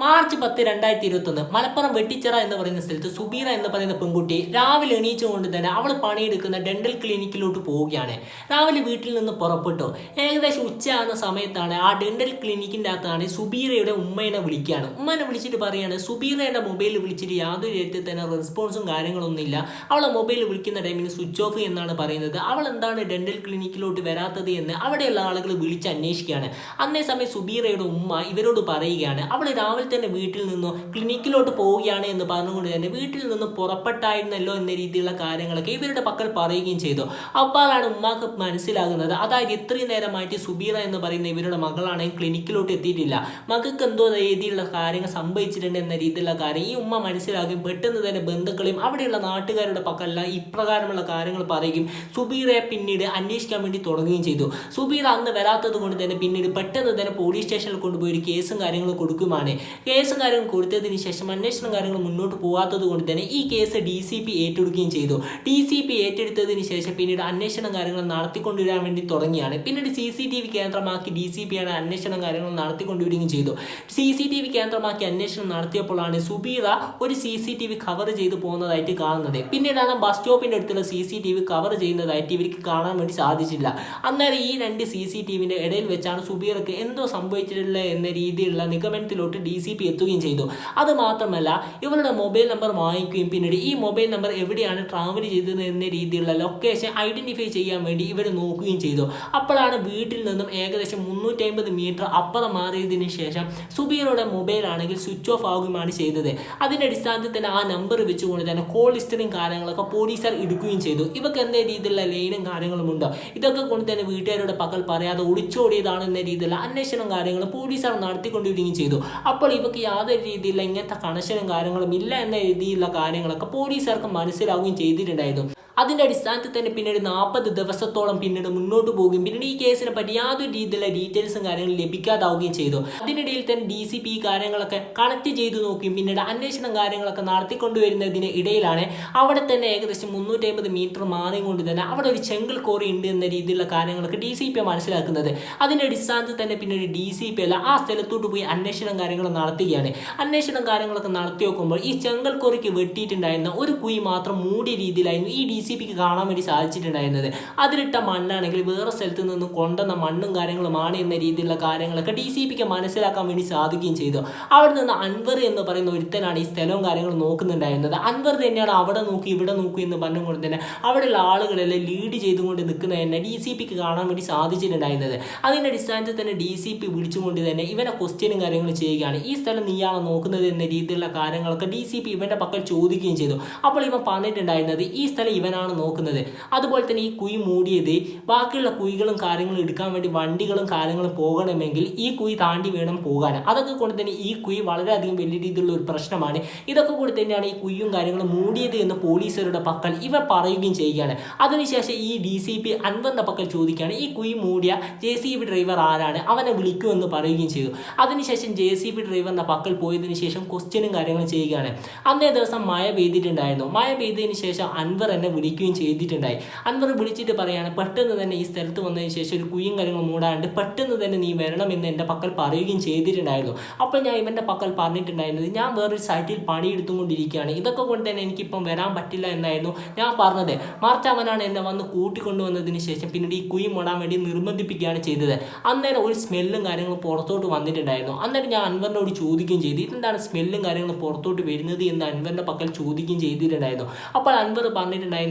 March പത്ത് രണ്ടായിരത്തി ഇരുപത്തൊന്ന്. മലപ്പുറം വെട്ടിച്ചിറ എന്ന് പറയുന്ന സ്ഥലത്ത് സുബീറ എന്ന് പറയുന്ന പെൺകുട്ടി രാവിലെ എണീച്ചുകൊണ്ട് തന്നെ അവൾ പണിയെടുക്കുന്ന ഡെന്റൽ ക്ലിനിക്കിലോട്ട് പോവുകയാണ്. രാവിലെ വീട്ടിൽ നിന്ന് പുറപ്പെട്ടു. ഏകദേശം ഉച്ചയാകുന്ന സമയത്താണ് ആ ഡെന്റൽ ക്ലിനിക്കിന്റെ അകത്താണ് സുബീറയുടെ ഉമ്മേനെ വിളിക്കുകയാണ്. ഉമ്മനെ വിളിച്ചിട്ട് പറയാണ് സുബീറയുടെ മൊബൈലിൽ വിളിച്ചിട്ട് യാതൊരു രീതിയിൽ തന്നെ റെസ്പോൺസും കാര്യങ്ങളൊന്നും ഇല്ല. അവളെ മൊബൈൽ വിളിക്കുന്ന ടൈമിന് സ്വിച്ച് ഓഫ് എന്നാണ് പറയുന്നത്. അവൾ എന്താണ് ഡെന്റൽ ക്ലിനിക്കിലോട്ട് വരാത്തത് എന്ന് അവിടെയുള്ള ആളുകൾ വിളിച്ച് അന്വേഷിക്കുകയാണ്. അന്നേ സമയം സുബീറയുടെ ഉമ്മ ഇവരോട് പറയുകയാണ് അവൾ രാവിലെ തന്നെ വീട്ടിൽ നിന്നോ ക്ലിനിക്കിലോട്ട് പോവുകയാണ് എന്ന് പറഞ്ഞുകൊണ്ട് തന്നെ വീട്ടിൽ നിന്ന് പുറപ്പെട്ടായിരുന്നല്ലോ എന്ന രീതിയിലുള്ള കാര്യങ്ങളൊക്കെ ഇവരുടെ പക്കൽ പറയുകയും ചെയ്തു. അപ്പോഴാണ് ഉമ്മാക്ക് മനസ്സിലാകുന്നത്. അതായത് ഇത്രയും നേരമായിട്ട് സുബീറ എന്ന് പറയുന്ന ഇവരുടെ മകളാണ് ക്ലിനിക്കിലോട്ട് എത്തിയിട്ടില്ല. മകൾക്ക് എന്തോ രീതിയിലുള്ള കാര്യങ്ങൾ സംഭവിച്ചിട്ടുണ്ട് എന്ന രീതിയിലുള്ള കാര്യം ഈ ഉമ്മ മനസ്സിലാകുകയും പെട്ടെന്ന് തന്നെ ബന്ധുക്കളെയും അവിടെയുള്ള നാട്ടുകാരുടെ പക്കലെല്ലാം ഇപ്രകാരമുള്ള കാര്യങ്ങൾ പറയുകയും സുബീറയെ പിന്നീട് അന്വേഷിക്കാൻ വേണ്ടി തുടങ്ങുകയും ചെയ്തു. സുബീറ അന്ന് വരാത്തത് കൊണ്ട് തന്നെ പിന്നീട് പെട്ടെന്ന് തന്നെ പോലീസ് സ്റ്റേഷനിൽ കൊണ്ടുപോയി ഒരു കേസും കാര്യങ്ങളും കൊടുക്കുമാണ് കേസും കാര്യങ്ങളും കൊടുത്തതിന് ശേഷം അന്വേഷണം കാര്യങ്ങൾ മുന്നോട്ട് പോകാത്തത് കൊണ്ട് തന്നെ ഈ കേസ് ഡി സി പി ഏറ്റെടുക്കുകയും ചെയ്തു. ഡി സി പി ഏറ്റെടുത്തതിന് ശേഷം പിന്നീട് അന്വേഷണം കാര്യങ്ങൾ നടത്തിക്കൊണ്ടുവരാൻ വേണ്ടി തുടങ്ങിയാണ്. പിന്നീട് സി സി ടി വി കേന്ദ്രമാക്കി ഡി സി പി ആണ് അന്വേഷണം കാര്യങ്ങൾ നടത്തിക്കൊണ്ടുവരികയും ചെയ്തു. സി സി ടി വി കേന്ദ്രമാക്കി അന്വേഷണം നടത്തിയപ്പോഴാണ് സുബീറ ഒരു C C T V cover ചെയ്തു പോകുന്നതായിട്ട് കാണുന്നത്. പിന്നീടാണ് ബസ് സ്റ്റോപ്പിന്റെ അടുത്തുള്ള C C T V cover ചെയ്യുന്നതായിട്ട് ഇവർക്ക് കാണാൻ വേണ്ടി സാധിച്ചില്ല. അന്നേരം ഈ രണ്ട് സി സി ടി വിന്റെ ഇടയിൽ വെച്ചാണ് സുബീറക്ക് എന്തോ സംഭവിച്ചിട്ടില്ല എന്ന രീതിയിലുള്ള നിഗമനത്തിലോട്ട് ഡി സി പി എത്തുകയും ചെയ്തു. അത് മാത്രമല്ല ഇവരുടെ മൊബൈൽ നമ്പർ വാങ്ങിക്കുകയും പിന്നീട് ഈ മൊബൈൽ നമ്പർ എവിടെയാണ് ട്രാവൽ ചെയ്തത് എന്ന രീതിയിലുള്ള ലൊക്കേഷൻ ഐഡന്റിഫൈ ചെയ്യാൻ വേണ്ടി ഇവർ നോക്കുകയും ചെയ്തു. അപ്പോഴാണ് വീട്ടിൽ നിന്നും ഏകദേശം മുന്നൂറ്റമ്പത് മീറ്റർ അപ്പുറം മാറിയതിന് ശേഷം സുബീറുടെ മൊബൈൽ ആണെങ്കിൽ സ്വിച്ച് ഓഫ് ആവുകയുമാണ് ചെയ്തത്. അതിന്റെ അടിസ്ഥാനത്തിൽ തന്നെ ആ നമ്പർ വെച്ചുകൊണ്ട് തന്നെ കോൾ ഹിസ്റ്ററിയും കാര്യങ്ങളൊക്കെ പോലീസുകാർ എടുക്കുകയും ചെയ്തു. ഇവർക്ക് എന്തേ രീതിയിലുള്ള ലൈനും കാര്യങ്ങളും ഉണ്ടോ? ഇതൊക്കെ കൊണ്ട് തന്നെ വീട്ടുകാരുടെ പകൽ പറയാതെ ഒളിച്ചോടിയതാണ് എന്ന രീതിയിലുള്ള അന്വേഷണം കാര്യങ്ങൾ പോലീസുകാർ നടത്തിക്കൊണ്ടിരിക്കുകയും ചെയ്തു. അപ്പോൾ ഇവർക്ക് യാതൊരു രീതിയിലുള്ള ഇങ്ങനത്തെ കണക്ഷനും കാര്യങ്ങളും ഇല്ല എന്ന രീതിയിലുള്ള കാര്യങ്ങളൊക്കെ പോലീസുകാർക്ക് മനസ്സിലാവുകയും ചെയ്തിട്ടുണ്ടായിരുന്നു. അതിന്റെ അടിസ്ഥാനത്തിൽ തന്നെ പിന്നീട് നാൽപ്പത് ദിവസത്തോളം പിന്നീട് മുന്നോട്ട് പോവുകയും പിന്നീട് ഈ കേസിനെ പറ്റി യാതൊരു രീതിയിലുള്ള ഡീറ്റെയിൽസും കാര്യങ്ങളും ലഭിക്കാതാവുകയും ചെയ്തു. അതിനിടയിൽ തന്നെ ഡി സി പി കാര്യങ്ങളൊക്കെ കണക്ട് ചെയ്തു നോക്കുകയും പിന്നീട് അന്വേഷണം കാര്യങ്ങളൊക്കെ നടത്തിക്കൊണ്ടുവരുന്നതിന് ഇടയിലാണ് അവിടെ തന്നെ ഏകദേശം മുന്നൂറ്റമ്പത് മീറ്റർ മാറിയും തന്നെ അവിടെ ഒരു ചെങ്കൽ കോറി ഉണ്ട് എന്ന രീതിയിലുള്ള കാര്യങ്ങളൊക്കെ ഡി സി പി മനസ്സിലാക്കുന്നത്. അതിന്റെ അടിസ്ഥാനത്തിൽ തന്നെ പിന്നീട് ഡി സി പി അല്ല ആ സ്ഥലത്തോട്ട് പോയി അന്വേഷണം കാര്യങ്ങൾ നടത്തുകയാണ്. അന്വേഷണം കാര്യങ്ങളൊക്കെ നടത്തി നോക്കുമ്പോൾ ഈ ചെങ്കൽ കോറിക്ക് വെട്ടിയിട്ടുണ്ടായിരുന്ന ഒരു കുഴി മാത്രം മൂടിയ രീതിയിലായിരുന്നു ഈ ഡി സി പിക്ക് കാണാൻ വേണ്ടി സാധിച്ചിട്ടുണ്ടായിരുന്നത്. അതിലിട്ട മണ്ണാണെങ്കിൽ വേറെ സ്ഥലത്ത് നിന്ന് കൊണ്ടുവന്ന മണ്ണും കാര്യങ്ങളുമാണ് എന്ന രീതിയിലുള്ള കാര്യങ്ങളൊക്കെ ഡി സി പിക്ക് മനസ്സിലാക്കാൻ വേണ്ടി സാധിക്കുകയും ചെയ്തു. അവിടെ നിന്ന് അൻവർ എന്ന് പറയുന്ന ഒരുത്തനാണ് ഈ സ്ഥലവും കാര്യങ്ങളും നോക്കുന്നുണ്ടായിരുന്നത്. അൻവർ തന്നെയാണ് അവിടെ നോക്കി ഇവിടെ നോക്കി എന്ന് പറഞ്ഞുകൊണ്ട് തന്നെ അവിടെയുള്ള ആളുകളെല്ലാം ലീഡ് ചെയ്തുകൊണ്ട് നിൽക്കുന്നത് തന്നെ ഡി സി പിക്ക് കാണാൻ വേണ്ടി സാധിച്ചിട്ടുണ്ടായിരുന്നത്. അതിന്റെ അടിസ്ഥാനത്തിൽ തന്നെ ഡി സി പി വിളിച്ചുകൊണ്ട് തന്നെ ഇവനെ ക്വസ്റ്റ്യനും കാര്യങ്ങളും ചെയ്യുകയാണ്. ഈ സ്ഥലം നീയാണോ നോക്കുന്നത് എന്ന രീതിയിലുള്ള കാര്യങ്ങളൊക്കെ ഡി സി പി ഇവന്റെ പക്കൽ ചോദിക്കുകയും ചെയ്തു. അപ്പോൾ ഇവൻ പറഞ്ഞിട്ടുണ്ടായിരുന്നത് ഈ സ്ഥലം ഇവനാണ് നോക്കുന്നത്. അതുപോലെ തന്നെ ഈ കുഴി മൂടിയത് ബാക്കിയുള്ള കുഴികളും കാര്യങ്ങളും എടുക്കാൻ വേണ്ടി വണ്ടികളും കാര്യങ്ങളും പോകണമെങ്കിൽ ഈ കുഴി താണ്ടി വേണം പോകാൻ അതൊക്കെ കൊണ്ട് തന്നെ ഈ കുഴി വളരെയധികം വലിയ രീതിയിലുള്ള ഒരു പ്രശ്നമാണ്. ഇതൊക്കെ കൂടി തന്നെയാണ് ഈ കുഴിയും കാര്യങ്ങളും മൂടിയത് എന്ന് പോലീസുകാരുടെ പക്കൽ ഇവ പറയുകയും ചെയ്യുകയാണ്. അതിനുശേഷം ഈ ഡി സി പി അൻവറിന്റെ പക്കൽ ചോദിക്കുകയാണ് ഈ കുഴി മൂടിയ ജെ സി ബി ഡ്രൈവർ ആരാണ്? അവനെ വിളിക്കുമെന്ന് പറയുകയും ചെയ്തു. അതിനുശേഷം ജെ സി ബി ഡ്രൈവറിന്റെ പക്കൽ പോയതിനു ശേഷം ക്വസ്റ്റ്യനും കാര്യങ്ങളും ചെയ്യുകയാണ്. അന്നേ ദിവസം മഴ പെയ്തിട്ടുണ്ടായിരുന്നു. മഴ പെയ്തതിന് ശേഷം അൻവർ എന്നെ വിളിക്കുകയും ചെയ്തിട്ടുണ്ടായി. അൻവർ വിളിച്ചിട്ട് പറയാണ് പെട്ടെന്ന് തന്നെ ഈ സ്ഥലത്ത് വന്നതിന് ശേഷം ഒരു കുയും കാര്യങ്ങൾ മൂടാണ്ട് പെട്ടെന്ന് തന്നെ നീ വരണമെന്ന് എന്റെ പക്കൽ പറയുകയും ചെയ്തിട്ടുണ്ടായിരുന്നു. അപ്പോൾ ഞാൻ ഇവന്റെ പക്കൽ പറഞ്ഞിട്ടുണ്ടായിരുന്നത് ഞാൻ വേറൊരു സൈറ്റിൽ പണിയെടുത്തുകൊണ്ടിരിക്കുകയാണ്. ഇതൊക്കെ കൊണ്ട് തന്നെ എനിക്കിപ്പം വരാൻ പറ്റില്ല എന്നായിരുന്നു ഞാൻ പറഞ്ഞത്. മറിച്ച് അവനാണ് എന്നെ വന്ന് കൂട്ടിക്കൊണ്ടുവന്നതിന് ശേഷം പിന്നീട് ഈ കുയി മൂടാൻ വേണ്ടി നിർബന്ധിപ്പിക്കുകയാണ് ചെയ്തത്. അന്നേരം ഒരു സ്മെല്ലും കാര്യങ്ങളും പുറത്തോട്ട് വന്നിട്ടുണ്ടായിരുന്നു. അന്നേരം ഞാൻ അൻവറിനോട് ചോദിക്കുകയും ചെയ്തു ഇതെന്താണ് സ്മെല്ലും കാര്യങ്ങളും പുറത്തോട്ട് വരുന്നത്? എന്ന് അൻവറിന്റെ പക്കൽ ചോദിക്കുകയും ചെയ്തിട്ടുണ്ടായിരുന്നു. അപ്പോൾ അൻവർ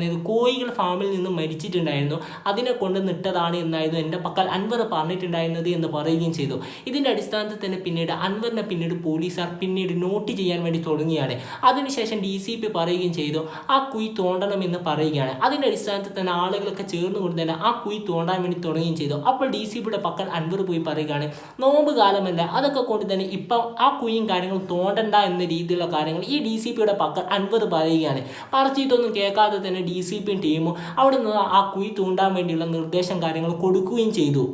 പറഞ്ഞിട്ടുണ്ടായിരുന്നത് കോഴികൾ ഫാമിൽ നിന്ന് മരിച്ചിട്ടുണ്ടായിരുന്നു. അതിനെ കൊണ്ട് നിട്ടതാണ് എന്നായിരുന്നു എന്റെ പക്കൽ അൻവർ പറഞ്ഞിട്ടുണ്ടായിരുന്നത് എന്ന് പറയുകയും ചെയ്തു. ഇതിന്റെ അടിസ്ഥാനത്തിൽ തന്നെ പിന്നീട് അൻവറിനെ പിന്നീട് പോലീസുകാർ പിന്നീട് നോട്ട് ചെയ്യാൻ വേണ്ടി തുടങ്ങിയാണ് അതിനുശേഷം ഡി സി പി പറയുകയും ചെയ്തു ആ കുയി തോണ്ടണം എന്ന് പറയുകയാണ്. അതിന്റെ അടിസ്ഥാനത്തിൽ തന്നെ ആളുകളൊക്കെ ചേർന്നുകൊണ്ട് തന്നെ ആ കുയി തോണ്ടാൻ വേണ്ടി തുടങ്ങുകയും ചെയ്തു. അപ്പോൾ ഡി സി പിയുടെ പക്കൽ അൻവർ പോയി പറയുകയാണ് നോമ്പ് കാലമല്ല അതൊക്കെ കൊണ്ട് തന്നെ ഇപ്പം ആ കുയും കാര്യങ്ങളും തോണ്ടണ്ട എന്ന രീതിയിലുള്ള കാര്യങ്ങൾ ഈ ഡി സി പിയുടെ പക്കൽ അൻവർ പറയുകയാണ്. പറച്ചിട്ടൊന്നും കേൾക്കാതെ തന്നെ ഡി സി പിയും ടീമും അവിടെ നിന്ന് ആ കുഴി തൂണ്ടാൻ വേണ്ടിയുള്ള നിർദ്ദേശം കാര്യങ്ങൾ കൊടുക്കുകയും ചെയ്തു.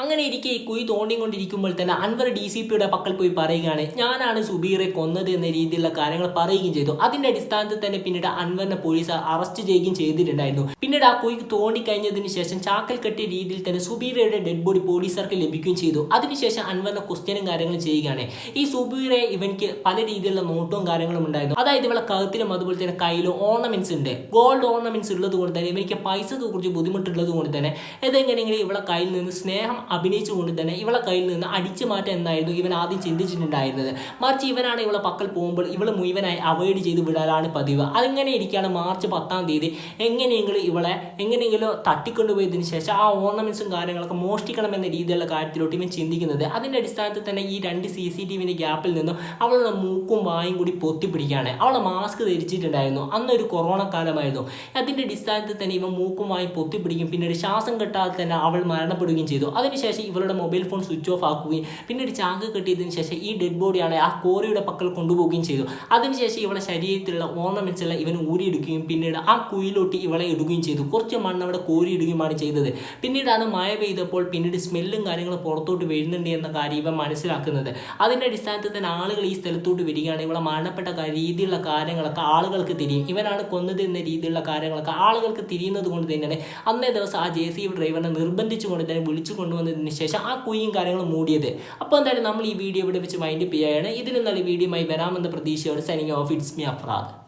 അങ്ങനെ ഇരിക്കെ കുഴി തോണ്ടിക്കൊണ്ടിരിക്കുമ്പോൾ തന്നെ അൻവർ ഡി സി പിയുടെ പക്കൽ പോയി പറയുകയാണ് ഞാനാണ് സുബീറെ കൊന്നത് എന്ന രീതിയിലുള്ള കാര്യങ്ങൾ പറയുകയും ചെയ്തു. അതിന്റെ അടിസ്ഥാനത്തിൽ തന്നെ പിന്നീട് അൻവറിനെ പോലീസ് അറസ്റ്റ് ചെയ്യുകയും ചെയ്തിട്ടുണ്ടായിരുന്നു. പിന്നീട് ആ കുഴി തോണ്ടി കഴിഞ്ഞതിന് ശേഷം ചാക്കൽ കെട്ടിയ രീതിയിൽ തന്നെ സുബീറയുടെ ഡെഡ് ബോഡി പോലീസുകാർക്ക് ലഭിക്കുകയും ചെയ്തു. അതിനുശേഷം അൻവറിനെ ക്വസ്റ്റ്യനും കാര്യങ്ങളും ചെയ്യുകയാണ്. ഈ സുബീറെ ഇവൻക്ക് പല രീതിയിലുള്ള നോട്ടവും കാര്യങ്ങളും ഉണ്ടായിരുന്നു. അതായത് ഇവളെ കഴുത്തിലും അതുപോലെ തന്നെ കയ്യിലും ഓർണമെന്റ്സ് ഉണ്ട്. ഗോൾഡ് ഓർണമെന്റ്സ് ഉള്ളത് കൊണ്ട് തന്നെ ഇവനിക്ക് പൈസക്ക് കുറിച്ച് ബുദ്ധിമുട്ടുള്ളത് കൊണ്ട് തന്നെ ഏതെങ്ങനെയെങ്കിലും ഇവളെ കയ്യിൽ നിന്ന് സ്നേഹം അഭിനയിച്ചുകൊണ്ട് തന്നെ ഇവളെ കയ്യിൽ നിന്ന് അടിച്ചു മാറ്റാൻ എന്നായിരുന്നു ഇവൻ ആദ്യം ചിന്തിച്ചിട്ടുണ്ടായിരുന്നത്? മറിച്ച് ഇവനാണ് ഇവളെ പക്കൽ പോകുമ്പോൾ ഇവളെ മുഴുവനായി അവോയ്ഡ് ചെയ്ത് വിടാനാണ് പതിവ്. അതിങ്ങനെ ഇരിക്കുകയാണ് മാർച്ച് പത്താം തീയതി? എങ്ങനെയെങ്കിലും ഇവളെ എങ്ങനെയെങ്കിലും തട്ടിക്കൊണ്ടുപോയതിനു ശേഷം ആ ഓർണമെന്റ്സും കാര്യങ്ങളൊക്കെ മോഷ്ടിക്കണം എന്ന രീതിയിലുള്ള കാര്യത്തിലോട്ട് ഇവൻ ചിന്തിക്കുന്നത്. അതിന്റെ അടിസ്ഥാനത്തിൽ തന്നെ ഈ രണ്ട് സി സി ടി വിന്റെ ഗ്യാപ്പിൽ നിന്നും അവളുടെ മൂക്കും വായും കൂടി പൊത്തിപ്പിടിക്കുകയാണ്. അവളെ മാസ്ക് ധരിച്ചിട്ടുണ്ടായിരുന്നു. അന്നൊരു കൊറോണ കാലമായിരുന്നു. അതിന്റെ അടിസ്ഥാനത്തിൽ തന്നെ ഇവൻ മൂക്കും വായും പൊത്തിപ്പിടിക്കും. പിന്നീട് ശ്വാസം കെട്ടാതെ തന്നെ അവൾ മരണപ്പെടുകയും ചെയ്തു. അതിനുശേഷം ഇവളുടെ മൊബൈൽ ഫോൺ സ്വിച്ച് ഓഫ് ആക്കുകയും പിന്നീട് ചാങ്ക് കെട്ടിയതിനു ശേഷം ഈ ഡെഡ് ബോഡിയാണ് ആ കോറിയുടെ പക്കൽ കൊണ്ടുപോവുകയും ചെയ്തു. അതിനുശേഷം ഇവളെ ശരീരത്തിലുള്ള ഓർണമെന്റ്സ് എല്ലാം ഇവൻ ഊരിയെടുക്കുകയും പിന്നീട് ആ കുയിലോട്ട് ഇവളെ ഇടുകയും ചെയ്തു. കുറച്ച് മണ്ണ് അവിടെ കോരി ഇടുകയുമാണ് ചെയ്തത്. പിന്നീട് അത് മഴ പെയ്തപ്പോൾ പിന്നീട് സ്മെല്ലും കാര്യങ്ങളും പുറത്തോട്ട് വരുന്നുണ്ട് എന്ന കാര്യം ഇവ മനസ്സിലാക്കുന്നത്. അതിന്റെ അടിസ്ഥാനത്തിൽ തന്നെ ആളുകൾ ഈ സ്ഥലത്തോട്ട് വരികയാണ്. ഇവളെ മരണപ്പെട്ട രീതിയിലുള്ള കാര്യങ്ങളൊക്കെ ആളുകൾക്ക് തിരിയും. ഇവനാണ് കൊന്നത് എന്ന രീതിയിലുള്ള കാര്യങ്ങളൊക്കെ ആളുകൾക്ക് തിരിയുന്നത് കൊണ്ട് തന്നെയാണ് അന്നേ ദിവസം ആ ജെ സി ഡ്രൈവറിനെ നിർബന്ധിച്ചുകൊണ്ട് തന്നെ വിളിച്ചു കൊണ്ടുവന്നതിന് ശേഷം ആ കുഴിയും കാര്യങ്ങളും മൂടിയത്. അപ്പോൾ എന്തായാലും നമ്മൾ ഈ വീഡിയോ ഇവിടെ വെച്ച് മൈൻഡ് ചെയ്യുകയാണ്. ഇതിന് നല്ല വീഡിയോയുമായി വരാമെന്ന പ്രതീക്ഷയോട് signing off it's me Afrad